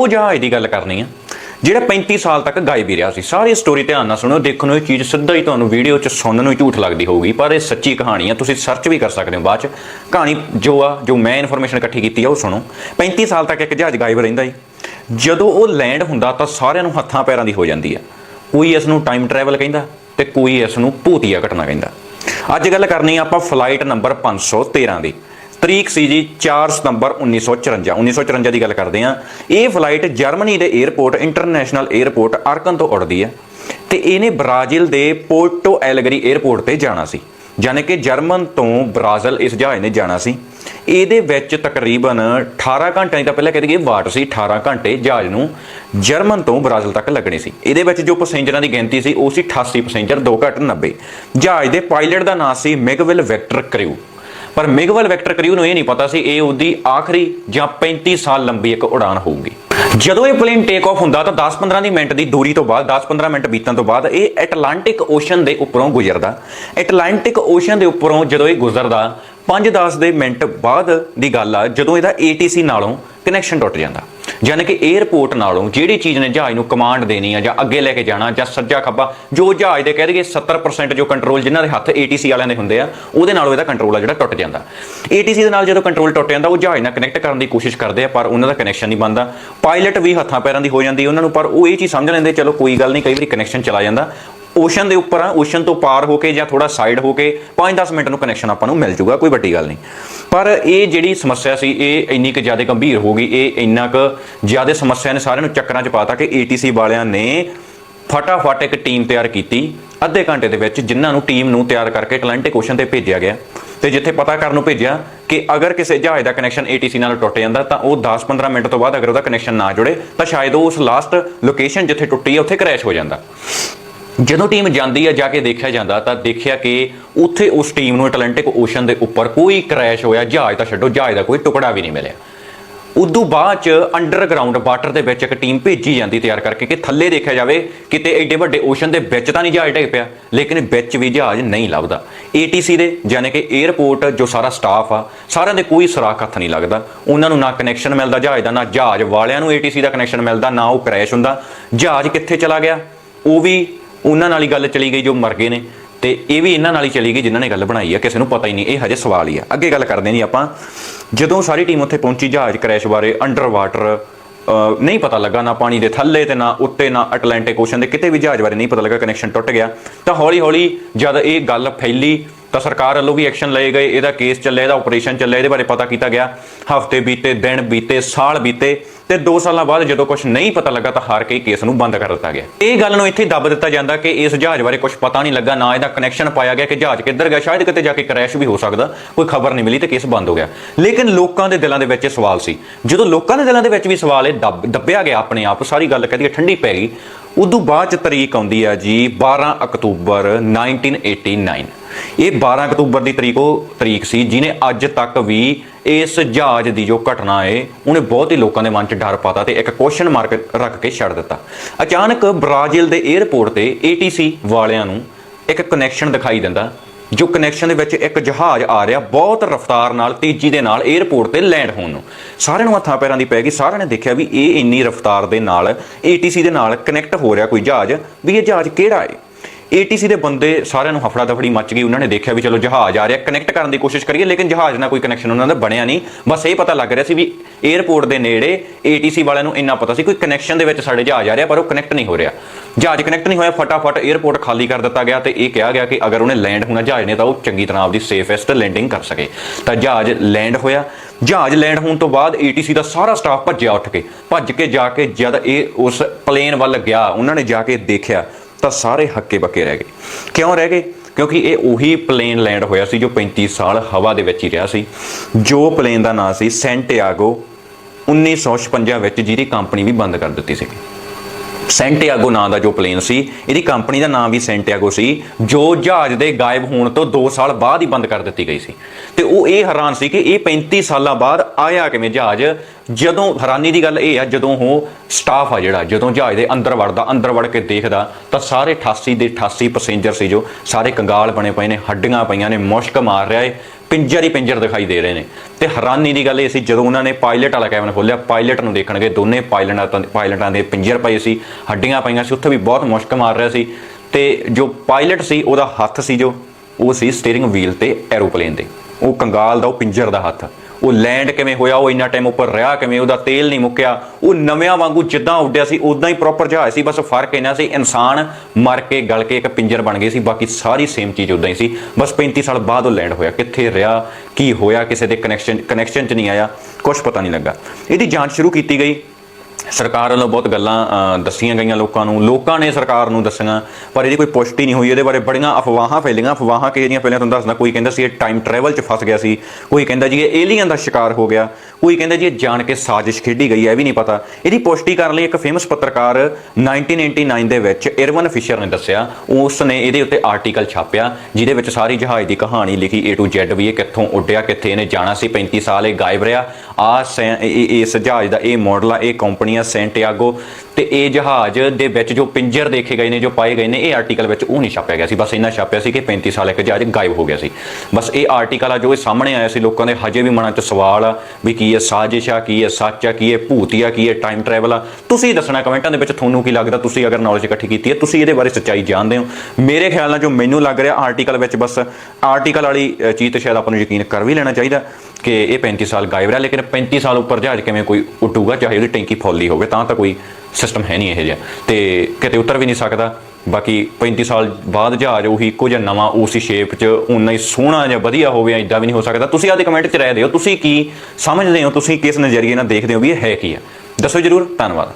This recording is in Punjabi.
ਉਹ ਜਹਾਜ਼ ਦੀ ਗੱਲ ਕਰਨੀ ਆ। ਜਿਹੜਾ 35 ਸਾਲ ਤੱਕ ਗਾਇਬ ਹੀ ਰਿਹਾ ਸੀ। ਸਾਰੀ ਸਟੋਰੀ ਧਿਆਨ ਨਾਲ ਸੁਣਿਓ, ਦੇਖਣ ਨੂੰ ਇਹ ਚੀਜ਼ ਸਿੱਧਾ ਹੀ ਤੁਹਾਨੂੰ ਵੀਡੀਓ 'ਚ ਸੁਣਨ ਨੂੰ ਹੀ ਝੂਠ ਲੱਗਦੀ ਹੋਊਗੀ। ਪਰ ਇਹ ਸੱਚੀ ਕਹਾਣੀ ਆ, ਤੁਸੀਂ ਸਰਚ ਵੀ ਕਰ ਸਕਦੇ ਹੋ ਬਾਅਦ 'ਚ। ਕਹਾਣੀ ਜੋ ਆ, ਜੋ ਮੈਂ ਇਨਫੋਰਮੇਸ਼ਨ ਇਕੱਠੀ ਕੀਤੀ ਆ, ਉਹ ਸੁਣੋ। 35 ਸਾਲ ਤੱਕ ਇੱਕ ਜਹਾਜ਼ ਗਾਇਬ ਰਹਿੰਦਾ ਜੀ ਜਦੋਂ ਉਹ ਲੈਂਡ ਹੁੰਦਾ ਤਾਂ ਸਾਰਿਆਂ ਨੂੰ ਹੱਥਾਂ ਪੈਰਾਂ ਦੀ ਹੋ ਜਾਂਦੀ ਆ। ਕੋਈ ਇਸ ਨੂੰ ਟਾਈਮ ਟਰੈਵਲ ਕਹਿੰਦਾ ਤੇ ਕੋਈ ਇਸ ਨੂੰ ਭੂਤੀਆ ਘਟਨਾ ਕਹਿੰਦਾ। ਅੱਜ ਗੱਲ ਕਰਨੀ ਆ ਆਪਾਂ ਫਲਾਈਟ ਨੰਬਰ 513 ਦੀ। ਤਰੀਕ ਸੀ ਜੀ 4 ਸਤੰਬਰ 1954 1954 ਦੀ ਗੱਲ ਕਰਦੇ ਆ ਇਹ ਫਲਾਈਟ ਜਰਮਨੀ ਦੇ 에ਅਰਪੋਰਟ ਇੰਟਰਨੈਸ਼ਨਲ 에ਅਰਪੋਰਟ ਆਰਕਨ ਤੋਂ ਉੱਡਦੀ ਹੈ। ਤੇ ਇਹਨੇ ਬ੍ਰਾਜ਼ੀਲ ਦੇ ਪੋਰਟੋ ਐਲਗਰੀ 에ਅਰਪੋਰਟ ਤੇ ਜਾਣਾ ਸੀ। ਯਾਨੀ ਕਿ ਜਰਮਨ ਤੋਂ ਬ੍ਰਾਜ਼ੀਲ ਇਸ ਜਹਾਜ਼ ਨੇ ਜਾਣਾ ਸੀ। ਇਹਦੇ ਵਿੱਚ ਤਕਰੀਬਨ 18 ਘੰਟੇ ਤਾਂ ਪਹਿਲਾਂ ਕਹਿੰਦੇ ਕਿ ਵਾਟ ਸੀ 18 ਘੰਟੇ ਜਹਾਜ਼ ਨੂੰ ਜਰਮਨ ਤੋਂ ਬ੍ਰਾਜ਼ੀਲ ਤੱਕ ਲੱਗਣੀ ਸੀ। ਇਹਦੇ ਵਿੱਚ ਜੋ ਪੈਸੇਂਜਰਾਂ ਦੀ ਗਿਣਤੀ ਸੀ, ਉਹ ਸੀ 88 ਪੈਸੇਂਜਰ 2 ਘੱਟ 90 ਜਹਾਜ਼ ਦੇ ਪਾਇਲਟ ਦਾ ਨਾਮ ਸੀ ਮਿਗਵਿਲ ਵਿਕਟਰ ਕਰਿਊ। ਪਰ ਮਿਗਵਲ ਵੈਕਟਰ ਕਰਿਊ ਨੂੰ ਇਹ ਨਹੀਂ ਪਤਾ ਸੀ ਇਹ ਉਹਦੀ ਆਖਰੀ ਜਾਂ 35 ਸਾਲ ਲੰਬੀ ਇੱਕ ਉਡਾਨ ਹੋਊਗੀ। ਜਦੋਂ ਇਹ ਪਲੇਨ ਟੇਕ ਆਫ ਹੁੰਦਾ ਤਾਂ 10-15 ਦੀ ਮਿੰਟ ਦੀ ਦੂਰੀ ਤੋਂ ਬਾਅਦ 10-15 ਮਿੰਟ ਬੀਤਣ ਤੋਂ ਬਾਅਦ ਇਹ ਐਟਲਾਂਟਿਕ ਓਸ਼ਨ ਦੇ ਉੱਪਰੋਂ ਗੁਜ਼ਰਦਾ। ਐਟਲਾਂਟਿਕ ਓਸ਼ਨ ਦੇ ਉੱਪਰੋਂ ਜਦੋਂ ਇਹ ਗੁਜ਼ਰਦਾ 5-10 ਦੇ ਮਿੰਟ ਬਾਅਦ ਦੀ ਗੱਲ ਆ, ਜਦੋਂ ਇਹਦਾ ATC ਨਾਲੋਂ ਕਨੈਕਸ਼ਨ ਟੁੱਟ ਜਾਂਦਾ। ਯਾਨੀ ਕਿ 에ਅਰਪੋਰਟ ਨਾਲੋਂ ਜਿਹੜੀ ਚੀਜ਼ ਨੇ ਜਹਾਜ਼ ਨੂੰ ਕਮਾਂਡ ਦੇਣੀ ਆ ਜਾਂ ਅੱਗੇ ਲੈ ਕੇ ਜਾਣਾ ਜਾਂ ਸੱਜਾ ਖੱਬਾ, ਜੋ ਜਹਾਜ਼ ਦੇ ਕਹਿ ਦਈਏ 70% ਜੋ ਕੰਟਰੋਲ ਜਿਨ੍ਹਾਂ ਦੇ ਹੱਥ ATC ਵਾਲਿਆਂ ਦੇ ਹੁੰਦੇ ਆ, ਉਹਦੇ ਨਾਲੋਂ ਇਹਦਾ ਕੰਟਰੋਲ ਆ ਜਿਹੜਾ ਟੁੱਟ ਜਾਂਦਾ। ATC ਦੇ ਨਾਲ ਜਦੋਂ ਕੰਟਰੋਲ ਟੁੱਟ ਜਾਂਦਾ, ਉਹ ਜਹਾਜ਼ ਨਾਲ ਕਨੈਕਟ ਕਰਨ ਦੀ ਕੋਸ਼ਿਸ਼ ਕਰਦੇ ਆ, ਪਰ ਉਹਨਾਂ ਦਾ ਕਨੈਕਸ਼ਨ ਨਹੀਂ ਬਣਦਾ। ਪਾਇਲਟ ਵੀ ਹੱਥਾਂ ਪੈਰਾਂ ਦੀ ਹੋ ਜਾਂਦੀ ਉਹਨਾਂ ਨੂੰ, ਪਰ ਉਹ ਇਹ ਚੀਜ਼ ਸਮਝ ਲੈਂਦੇ, ਚਲੋ ਕੋਈ ਗੱਲ ਨਹੀਂ, ਕਈ ਵਾਰੀ ਕਨੈਕਸ਼ਨ ਚਲਾ ਜਾਂਦਾ। ਓਸ਼ਨ ਦੇ ਉੱਪਰ ਆ, ਓਸ਼ਨ ਤੋਂ ਪਾਰ ਹੋ ਕੇ ਜਾਂ ਥੋੜਾ ਸਾਈਡ ਹੋ ਕੇ 5-10 ਮਿੰਟ ਨੂੰ ਕਨੈਕਸ਼ਨ ਆਪਾਂ ਨੂੰ ਮਿਲ ਜੂਗਾ, ਕੋਈ ਵੱਡੀ ਗੱਲ ਨਹੀਂ। ਪਰ ਇਹ ਜਿਹੜੀ ਸਮੱਸਿਆ ਸੀ, ਇਹ ਇੰਨੀ ਕੁ ਜ਼ਿਆਦਾ ਗੰਭੀਰ ਹੋ ਗਈ, ਇਹ ਇੰਨਾ ਕੁ ਜ਼ਿਆਦਾ ਸਮੱਸਿਆ ਨੇ ਸਾਰਿਆਂ ਨੂੰ ਚੱਕਰਾਂ 'ਚ ਪਾਤਾ ਕਿ ATC ਵਾਲਿਆਂ ਨੇ ਫਟਾਫਟ ਇੱਕ ਟੀਮ ਤਿਆਰ ਕੀਤੀ। ਅੱਧੇ ਘੰਟੇ ਦੇ ਵਿੱਚ ਜਿਨ੍ਹਾਂ ਨੂੰ ਟੀਮ ਨੂੰ ਤਿਆਰ ਕਰਕੇ ਐਟਲਾਂਟਿਕ ਓਸ਼ਨ ਤੇ ਭੇਜਿਆ ਗਿਆ। ਤੇ ਜਿੱਥੇ ਪਤਾ ਕਰਨ ਨੂੰ ਭੇਜਿਆ ਕਿ ਅਗਰ ਕਿਸੇ ਜਹਾਜ਼ ਦਾ ਕਨੈਕਸ਼ਨ ATC ਨਾਲ ਟੁੱਟ ਜਾਂਦਾ ਤਾਂ ਉਹ 10-15 ਮਿੰਟ ਤੋਂ ਬਾਅਦ ਅਗਰ ਉਹਦਾ ਕਨੈਕਸ਼ਨ ਨਾ ਜੁੜੇ, ਤਾਂ ਸ਼ਾਇਦ ਉਹ ਉਸ ਲਾਸਟ ਲੋਕੇਸ਼ਨ ਜਿੱਥੇ ਟੁੱਟੀ ਹੈ ਉੱਥੇ ਕ੍ਰੈਸ਼ ਹੋ ਜਾਂਦਾ। ਜਦੋਂ ਟੀਮ ਜਾਂਦੀ ਹੈ ਜਾ ਕੇ ਦੇਖਿਆ ਜਾਂਦਾ, ਤਾਂ ਦੇਖਿਆ ਕਿ ਉੱਥੇ ਉਸ ਟੀਮ ਨੂੰ ਐਟਲਾਂਟਿਕ ਓਸ਼ਨ ਦੇ ਉੱਪਰ ਕੋਈ ਕ੍ਰੈਸ਼ ਹੋਇਆ, ਜਹਾਜ਼ ਤਾਂ ਛੱਡੋ, ਜਹਾਜ਼ ਦਾ ਕੋਈ ਟੁਕੜਾ ਵੀ ਨਹੀਂ ਮਿਲਿਆ। ਉਦੋਂ ਬਾਅਦ ਚ ਅੰਡਰਗਰਾਉਂਡ ਵਾਟਰ ਦੇ ਵਿੱਚ ਇੱਕ ਟੀਮ ਭੇਜੀ ਜਾਂਦੀ ਤਿਆਰ ਕਰਕੇ ਕਿ ਥੱਲੇ ਦੇਖਿਆ ਜਾਵੇ, ਕਿਤੇ ਐਡੇ ਵੱਡੇ ਓਸ਼ਨ ਦੇ ਵਿੱਚ ਤਾਂ ਨਹੀਂ ਜਹਾਜ਼ ਡਿੱਗ ਪਿਆ, ਲੇਕਿਨ ਵਿੱਚ ਵੀ ਜਹਾਜ਼ ਨਹੀਂ ਲੱਭਦਾ। ATC ਦੇ ਯਾਨੀ ਕਿ 에ਅਰਪੋਰਟ ਜੋ ਸਾਰਾ ਸਟਾਫ ਆ, ਸਾਰਿਆਂ ਦੇ ਕੋਈ ਸੁਰਾਖ ਹੱਥ ਨਹੀਂ ਲੱਗਦਾ। ਉਹਨਾਂ ਨੂੰ ਨਾ ਕਨੈਕਸ਼ਨ ਮਿਲਦਾ ਜਹਾਜ਼ ਦਾ, ਨਾ ਜਹਾਜ਼ ਵਾਲਿਆਂ ਨੂੰ ATC ਦਾ ਕਨੈਕਸ਼ਨ ਮਿਲਦਾ, ਨਾ ਉਹ ਕ੍ਰੈਸ਼ ਹੁੰਦਾ। ਜਹਾਜ਼ ਕਿੱਥੇ ਚਲਾ ਗਿਆ? ਉਹ ਵੀ ਉਹਨਾਂ ਨਾਲ ਹੀ ਗੱਲ ਚਲੀ ਗਈ ਜੋ ਮਰ ਗਏ ਨੇ। ਤੇ ਇਹ ਵੀ ਇਹਨਾਂ ਨਾਲ ਹੀ ਚਲੀ ਗਈ ਜਿਨ੍ਹਾਂ ਨੇ ਗੱਲ ਬਣਾਈ ਆ, ਕਿਸੇ ਨੂੰ ਪਤਾ ਹੀ ਨਹੀਂ, ਇਹ ਹਜੇ ਸਵਾਲ ਹੀ ਆ। ਅੱਗੇ ਗੱਲ ਕਰਦੇ ਹਾਂ ਜੀ ਆਪਾਂ। ਜਦੋਂ ਸਾਰੀ ਟੀਮ ਉੱਥੇ ਪਹੁੰਚੀ ਜਹਾਜ਼ ਕ੍ਰੈਸ਼ ਬਾਰੇ ਅੰਡਰ ਵਾਟਰ ਨਹੀਂ ਪਤਾ ਲੱਗਾ ਨਾ ਪਾਣੀ ਦੇ ਥੱਲੇ ਤੇ ਨਾ ਉੱਤੇ, ਨਾ ਐਟਲਾਂਟਿਕ ਓਸ਼ਨ ਦੇ ਕਿਤੇ ਵੀ ਜਹਾਜ਼ ਬਾਰੇ ਨਹੀਂ ਪਤਾ ਲੱਗਾ ਕਨੈਕਸ਼ਨ ਟੁੱਟ ਗਿਆ। ਤਾਂ ਹੌਲੀ ਹੌਲੀ ਜਦ ਇਹ ਗੱਲ ਫੈਲੀ, ਤਾਂ ਸਰਕਾਰ ਵੱਲੋਂ ਵੀ ਐਕਸ਼ਨ ਲਏ ਗਏ। ਇਹਦਾ ਕੇਸ ਚੱਲਿਆ, ਇਹਦਾ ਆਪਰੇਸ਼ਨ ਚੱਲਿਆ, ਇਹਦੇ ਬਾਰੇ ਪਤਾ ਕੀਤਾ ਗਿਆ। ਹਫ਼ਤੇ ਬੀਤੇ, ਦਿਨ ਬੀਤੇ, ਸਾਲ ਬੀਤੇ ਤੇ 2 ਸਾਲਾਂ ਬਾਅਦ ਜਦੋਂ ਕੁਝ ਨਹੀਂ ਪਤਾ ਲੱਗਾ ਤਾਂ ਹਾਰ ਕੇ ਕੇਸ ਨੂੰ ਬੰਦ ਕਰ ਦਿੱਤਾ ਗਿਆ। ਇਹ ਗੱਲ ਨੂੰ ਇੱਥੇ ਦੱਬ ਦਿੱਤਾ ਜਾਂਦਾ ਕਿ ਇਸ ਜਹਾਜ਼ ਬਾਰੇ ਕੁਝ ਪਤਾ ਨਹੀਂ ਲੱਗਾ, ਨਾ ਇਹਦਾ ਕਨੈਕਸ਼ਨ ਪਾਇਆ ਗਿਆ ਕਿ ਜਹਾਜ਼ ਕਿੱਧਰ ਗਿਆ। ਸ਼ਾਇਦ ਕਿਤੇ ਜਾ ਕੇ ਕ੍ਰੈਸ਼ ਵੀ ਹੋ ਸਕਦਾ, ਕੋਈ ਖਬਰ ਨਹੀਂ ਮਿਲੀ ਤੇ ਕੇਸ ਬੰਦ ਹੋ ਗਿਆ। ਲੇਕਿਨ ਲੋਕਾਂ ਦੇ ਦਿਲਾਂ ਦੇ ਵਿੱਚ ਇਹ ਸਵਾਲ ਸੀ। ਜਦੋਂ ਲੋਕਾਂ ਦੇ ਦਿਲਾਂ ਦੇ ਵਿੱਚ ਵੀ ਸਵਾਲ ਇਹ ਦੱਬ, ਦੱਬਿਆ ਗਿਆ ਆਪਣੇ ਆਪ, ਸਾਰੀ ਗੱਲ ਕਹਦੀ ਠੰਡੀ ਪੈ ਗਈ, ਉਦੋਂ ਬਾਅਦ ਚ ਤਰੀਕ ਆਉਂਦੀ ਆ ਜੀ 12 ਅਕਤੂਬਰ 1989 ਇਹ 12 ਅਕਤੂਬਰ ਦੀ ਤਰੀਕ, ਉਹ ਤਰੀਕ ਸੀ, ਜਿਹਨੇ ਅੱਜ ਤੱਕ ਵੀ ਇਸ ਜਹਾਜ਼ ਦੀ ਜੋ ਘਟਨਾ ਏ ਉਹਨੇ ਬਹੁਤ ਹੀ ਲੋਕਾਂ ਦੇ ਮਨ 'ਚ ਡਰ ਪਾਤਾ ਤੇ ਇੱਕ ਕੁਐਸਚਨ ਮਾਰਕ ਰੱਖ ਕੇ ਛੱਡ ਦਿੱਤਾ। ਅਚਾਨਕ ਬ੍ਰਾਜ਼ੀਲ ਦੇ 에ਅਰਪੋਰਟ ਤੇ ATC ਵਾਲਿਆਂ ਨੂੰ ਇੱਕ ਕਨੈਕਸ਼ਨ ਦਿਖਾਈ ਦਿੰਦਾ, ਜੋ ਕਨੈਕਸ਼ਨ ਦੇ ਵਿੱਚ ਇੱਕ ਜਹਾਜ਼ ਆ ਰਿਹਾ, ਬਹੁਤ ਰਫ਼ਤਾਰ ਨਾਲ, ਤੇਜ਼ੀ ਦੇ ਨਾਲ 에ਅਰਪੋਰਟ ਤੇ ਲੈਂਡ ਹੋਣ ਨੂੰ। ਸਾਰਿਆਂ ਨੂੰ ਹੱਥਾਂ ਪੈਰਾਂ ਦੀ ਪੈ ਗਈ, ਸਾਰਿਆਂ ਨੇ ਦੇਖਿਆ ਵੀ ਇਹ ਇੰਨੀ ਰਫ਼ਤਾਰ ਦੇ ਨਾਲ ATC ਦੇ ਨਾਲ ਕਨੈਕਟ ਹੋ ਰਿਹਾ ਕੋਈ ਜਹਾਜ਼, ਵੀ ਇਹ ਜਹਾਜ਼ ਕਿਹੜਾ ਹੈ? ATC ਦੇ ਬੰਦੇ ਸਾਰਿਆਂ ਨੂੰ ਹਫੜਾ ਦਫੜੀ ਮੱਚ ਗਈ, ਉਹਨਾਂ ਨੇ ਦੇਖਿਆ ਵੀ ਚਲੋ ਜਹਾਜ਼ ਆ ਰਿਹਾ ਕਨੈਕਟ ਕਰਨ ਦੀ ਕੋਸ਼ਿਸ਼ ਕਰੀਏ, ਲੇਕਿਨ ਜਹਾਜ਼ ਨਾਲ ਕੋਈ ਕਨੈਕਸ਼ਨ ਉਹਨਾਂ ਦਾ ਬਣਿਆ ਨਹੀਂ। ਬਸ ਇਹ ਪਤਾ ਲੱਗ ਰਿਹਾ ਸੀ ਵੀ 에ਅਰਪੋਰਟ ਦੇ ਨੇੜੇ ATC ਵਾਲਿਆਂ ਨੂੰ ਇੰਨਾ ਪਤਾ ਸੀ, ਕੋਈ ਕਨੈਕਸ਼ਨ ਦੇ ਵਿੱਚ ਸਾਡੇ ਜਹਾਜ਼ ਆ ਰਿਹਾ, ਪਰ ਉਹ ਕਨੈਕਟ ਨਹੀਂ ਹੋ ਰਿਹਾ। ਜਹਾਜ਼ ਕਨੈਕਟ ਨਹੀਂ ਹੋਇਆ, ਫਟਾਫਟ 에ਅਰਪੋਰਟ ਖਾਲੀ ਕਰ ਦਿੱਤਾ ਗਿਆ ਤੇ ਇਹ ਕਿਹਾ ਗਿਆ ਕਿ ਅਗਰ ਉਹਨੇ ਲੈਂਡ ਹੋਣਾ ਜਹਾਜ਼ ਨੇ, ਤਾਂ ਉਹ ਚੰਗੀ ਤਰ੍ਹਾਂ ਆਪਦੀ ਸੇਫੈਸਟ ਲੈਂਡਿੰਗ ਕਰ ਸਕੇ। ਤਾਂ ਜਹਾਜ਼ ਲੈਂਡ ਹੋਇਆ। ਜਹਾਜ਼ ਲੈਂਡ ਹੋਣ ਤੋਂ ਬਾਅਦ ATC ਦਾ ਸਾਰਾ ਸਟਾਫ ਭੱਜਿਆ ਉੱਠ ਕੇ। ਭੱਜ ਕੇ ਜਾ ਕੇ ਜਦ ਇਹ ਉਸ ਪਲੇਨ ਵੱਲ ਗਿਆ, ਉਹਨਾਂ ਨੇ ਜਾ ਕੇ ਦੇਖਿਆ ਤਾਂ ਸਾਰੇ ਹੱਕੇ ਬੱਕੇ ਰਹਿ ਗਏ। ਕਿਉਂ ਰਹਿ ਗਏ? ਕਿਉਂਕਿ ਇਹ ਉਹੀ ਪਲੇਨ ਲੈਂਡ ਹੋਇਆ ਸੀ ਜੋ 35 ਸਾਲ ਹਵਾ ਦੇ ਵਿੱਚ ਹੀ ਰਿਹਾ ਸੀ। ਜੋ ਪਲੇਨ ਦਾ ਨਾਮ ਸੀ ਸੈਂਟੀਆਗੋ 1956 ਵਿੱਚ ਜਿਹਦੀ ਕੰਪਨੀ ਵੀ ਬੰਦ ਕਰ ਦਿੱਤੀ ਸੀ ਸੈਂਟੀਆਗੋ ਨਾਂ ਦਾ ਜੋ ਪਲੇਨ ਸੀ, ਇਹਦੀ ਕੰਪਨੀ ਦਾ ਨਾਮ ਵੀ ਸੈਂਟੀਆਗੋ ਸੀ, ਜੋ ਜਹਾਜ਼ ਦੇ ਗਾਇਬ ਹੋਣ ਤੋਂ 2 ਸਾਲ ਬਾਅਦ ਹੀ ਬੰਦ ਕਰ ਦਿੱਤੀ ਗਈ ਸੀ। ਤੇ ਉਹ ਇਹ ਹੈਰਾਨ ਸੀ ਕਿ ਇਹ 35 ਸਾਲਾਂ ਬਾਅਦ ਆਇਆ ਕਿਵੇਂ ਜਹਾਜ਼? ਜਦੋਂ, ਹੈਰਾਨੀ ਦੀ ਗੱਲ ਇਹ ਆ, ਜਦੋਂ ਉਹ ਸਟਾਫ ਆ ਜਿਹੜਾ, ਜਦੋਂ ਜਹਾਜ਼ ਦੇ ਅੰਦਰ ਵੜਦਾ, ਅੰਦਰ ਵੜ ਕੇ ਦੇਖਦਾ, ਤਾਂ ਸਾਰੇ 88 ਦੇ 88 ਪੈਸੇਂਜਰ ਸੀ ਜੋ, ਸਾਰੇ ਕੰਗਾਲ ਬਣੇ ਪਏ ਨੇ, ਹੱਡੀਆਂ ਪਈਆਂ ਨੇ, ਮੁਸ਼ਕ ਮਾਰ ਰਿਹਾ ਏ। ਪਿੰਜਰ ਹੀ ਪਿੰਜਰ ਦਿਖਾਈ ਦੇ ਰਹੇ ਨੇ। ਤੇ ਹੈਰਾਨੀ ਦੀ ਗੱਲ ਇਹ ਸੀ, ਜਦੋਂ ਉਹਨਾਂ ਨੇ ਪਾਇਲਟ ਵਾਲਾ ਕੈਬਨ ਖੋਲ੍ਹਿਆ ਪਾਇਲਟ ਨੂੰ ਦੇਖਣਗੇ, ਦੋਨੇ ਪਾਇਲਟਾਂ ਪਾਇਲਟਾਂ ਦੇ ਪਿੰਜਰ ਪਏ ਸੀ, ਹੱਡੀਆਂ ਪਈਆਂ ਸੀ, ਉੱਥੇ ਵੀ ਬਹੁਤ ਮੁਸ਼ਕ ਮਾਰ ਰਿਹਾ ਸੀ। ਤੇ ਜੋ ਪਾਇਲਟ ਸੀ, ਉਹਦਾ ਹੱਥ ਸੀ ਜੋ, ਉਹ ਸੀ ਸਟੀਅਰਿੰਗ ਵੀਲ ਤੇ ਐਰੋਪਲੇਨ ਦੇ ਉਹ ਕੰਗਾਲ ਦਾ, ਉਹ ਪਿੰਜਰ ਦਾ ਹੱਥ। ਉਹ ਲੈਂਡ ਕਿਵੇਂ ਹੋਇਆ, ਉਹ ਇੰਨਾ ਟਾਈਮ ਉੱਪਰ ਰਿਹਾ ਕਿਵੇਂ, ਉਹਦਾ ਤੇਲ ਨਹੀਂ ਮੁੱਕਿਆ, ਉਹ ਨਵਿਆਂ ਵਾਂਗੂ ਜਿੱਦਾਂ ਉੱਡਿਆ ਸੀ ਉਦਾਂ ਹੀ ਪ੍ਰੋਪਰ ਜਹਾਜ਼ ਸੀ, ਬਸ ਫ਼ਰਕ ਇਹਨਾਂ ਸੀ, ਇਨਸਾਨ ਮਰ ਕੇ ਗਲ ਕੇ ਇੱਕ ਪਿੰਜਰ ਬਣ ਗਈ ਸੀ, ਬਾਕੀ ਸਾਰੀ ਸੇਮ ਚੀਜ਼ ਉਦਾਂ ਹੀ ਸੀ। ਬਸ 35 ਸਾਲ ਬਾਅਦ ਉਹ ਲੈਂਡ ਹੋਇਆ, ਕਿੱਥੇ ਰਿਹਾ, ਕੀ ਹੋਇਆ, ਕਿਸੇ ਦੇ ਕਨੈਕਸ਼ਨ ਕਨੈਕਸ਼ਨ 'ਚ ਨਹੀਂ ਆਇਆ ਕੁਝ ਪਤਾ ਨਹੀਂ ਲੱਗਾ। ਇਹਦੀ ਜਾਂਚ ਸ਼ੁਰੂ ਕੀਤੀ ਗਈ। ਸਰਕਾਰ ਵੱਲੋਂ ਬਹੁਤ ਗੱਲਾਂ ਦੱਸੀਆਂ ਗਈਆਂ ਲੋਕਾਂ ਨੂੰ। ਲੋਕਾਂ ਨੇ ਸਰਕਾਰ ਨੂੰ ਦੱਸੀਆਂ, ਪਰ ਇਹਦੀ ਕੋਈ ਪੁਸ਼ਟੀ ਨਹੀਂ ਹੋਈ। ਇਹਦੇ ਬਾਰੇ ਬੜੀਆਂ ਅਫਵਾਹਾਂ ਫੈਲੀਆਂ। ਅਫਵਾਹਾਂ ਕਿ ਜਿਹੜੀਆਂ ਪਹਿਲਾਂ ਤੁਹਾਨੂੰ ਦੱਸਦਾ, ਕੋਈ ਕਹਿੰਦਾ ਸੀ ਇਹ ਟਾਈਮ ਟਰੈਵਲ 'ਚ ਫਸ ਗਿਆ ਸੀ। ਕੋਈ ਕਹਿੰਦਾ ਜੀ ਇਹ ਏਲੀਅਨ ਦਾ ਸ਼ਿਕਾਰ ਹੋ ਗਿਆ। ਕੋਈ ਕਹਿੰਦਾ ਜੀ, ਇਹ ਜਾਣ ਕੇ ਸਾਜ਼ਿਸ਼ ਖੇਡੀ ਗਈ ਹੈ, ਇਹ ਵੀ ਨਹੀਂ ਪਤਾ। ਇਹਦੀ ਪੁਸ਼ਟੀ ਕਰਨ ਲਈ ਇੱਕ ਫੇਮਸ ਪੱਤਰਕਾਰ 1999 ਦੇ ਵਿੱਚ ਇਰਵਨ ਫਿਸ਼ਰ ਨੇ ਦੱਸਿਆ ਉਸ ਨੇ ਇਹਦੇ ਉੱਤੇ ਆਰਟੀਕਲ ਛਾਪਿਆ, ਜਿਹਦੇ ਵਿੱਚ ਸਾਰੀ ਜਹਾਜ਼ ਦੀ ਕਹਾਣੀ ਲਿਖੀ, A to Z ਵੀ ਇਹ ਕਿੱਥੋਂ ਉੱਡਿਆ, ਕਿੱਥੇ ਇਹਨੇ ਜਾਣਾ ਸੀ 35 ਸਾਲ ਇਹ ਗਾਇਬ ਰਿਹਾ। ਆ ਇਸ ਜਹਾਜ਼ ਦਾ ਇਹ ਮਾਡਲ ਆ, ਇਹ ਕੰਪਨੀ ਆ ਸੈਂਟੀਆਗੋ ਤੇ ਇਹ ਜਹਾਜ਼ ਦੇ ਵਿੱਚ ਜੋ ਪਿੰਜਰ ਦੇਖੇ ਗਏ ਨੇ, ਜੋ ਪਾਏ ਗਏ ਨੇ, ਇਹ ਆਰਟੀਕਲ ਵਿੱਚ ਉਹ ਨਹੀਂ ਛਾਪਿਆ ਗਿਆ ਸੀ। ਬਸ ਇੰਨਾ ਛਾਪਿਆ ਸੀ ਕਿ 35 ਸਾਲ ਇੱਕ ਜਹਾਜ਼ ਗਾਇਬ ਹੋ ਗਿਆ ਸੀ। ਬਸ ਇਹ ਆਰਟੀਕਲ ਆ ਜੋ ਇਹ ਸਾਹਮਣੇ ਆਇਆ ਸੀ ਲੋਕਾਂ ਦੇ, ਹਜੇ ਵੀ ਮਨਾਂ 'ਚ ਸਵਾਲ ਆ ਵੀ ਕੀ ਇਹ ਸਾਜ਼ਿਸ਼ ਆ, ਕੀ ਇਹ ਸੱਚ ਆ, ਕੀ ਇਹ ਭੂਤੀ ਆ, ਕੀ ਇਹ ਟਾਈਮ ਟਰੈਵਲ ਆ? ਤੁਸੀਂ ਦੱਸਣਾ ਕਮੈਂਟਾਂ ਦੇ ਵਿੱਚ ਤੁਹਾਨੂੰ ਕੀ ਲੱਗਦਾ? ਤੁਸੀਂ ਅਗਰ ਨੌਲੇਜ ਇਕੱਠੀ ਕੀਤੀ ਹੈ, ਤੁਸੀਂ ਇਹਦੇ ਬਾਰੇ ਸੱਚਾਈ ਜਾਣਦੇ ਹੋ। ਮੇਰੇ ਖਿਆਲ ਨਾਲ ਜੋ ਮੈਨੂੰ ਲੱਗ ਰਿਹਾ ਆਰਟੀਕਲ ਵਿੱਚ ਬਸ ਆਰਟੀਕਲ ਵਾਲੀ ਚੀਜ਼ ਤੇ ਸ਼ਾਇਦ ਆਪਾਂ ਨੂੰ ਯਕੀਨ ਕਰ ਵੀ ਲੈਣਾ ਚਾਹੀਦਾ। ਕਿ ਇਹ 35 ਸਾਲ ਗਾਇਬ ਰਿਹਾ, ਲੇਕਿਨ 35 ਸਾਲ ਉੱਪਰ ਜਹਾਜ਼ ਕਿਵੇਂ ਕੋਈ ਉੱਡੂਗਾ, ਚਾਹੇ ਉਹਦੀ ਟੈਂਕੀ ਫੁੱਲੀ ਹੋਵੇ, ਤਾਂ ਤਾਂ ਕੋਈ ਸਿਸਟਮ ਹੈ ਨਹੀਂ ਇਹ ਜਿਹਾ। ਤੇ ਕਿਤੇ ਉਤਰ ਵੀ ਨਹੀਂ ਸਕਦਾ। ਬਾਕੀ 35 ਸਾਲ ਬਾਅਦ ਜਹਾਜ਼ ਉਹੀ ਇੱਕੋ ਜਿਹਾ ਨਵਾਂ, ਉਸੇ ਸ਼ੇਪ 'ਚ ਉਨਾ ਹੀ ਸੋਹਣਾ ਜਾਂ ਵਧੀਆ ਹੋਵੇ ਇਦਾਂ ਵੀ ਨਹੀਂ ਹੋ ਸਕਦਾ। ਤੁਸੀਂ ਆਦੇ ਕਮੈਂਟ 'ਚ ਰਹਿ ਦਿਓ। ਤੁਸੀਂ ਕੀ ਸਮਝਦੇ ਹੋ? ਤੁਸੀਂ ਕਿਸ ਨਜ਼ਰੀਏ ਨਾਲ ਦੇਖਦੇ ਹੋ ਵੀ ਇਹ ਹੈ ਕੀ ਆ ਦੱਸੋ ਜਰੂਰ। ਧੰਨਵਾਦ।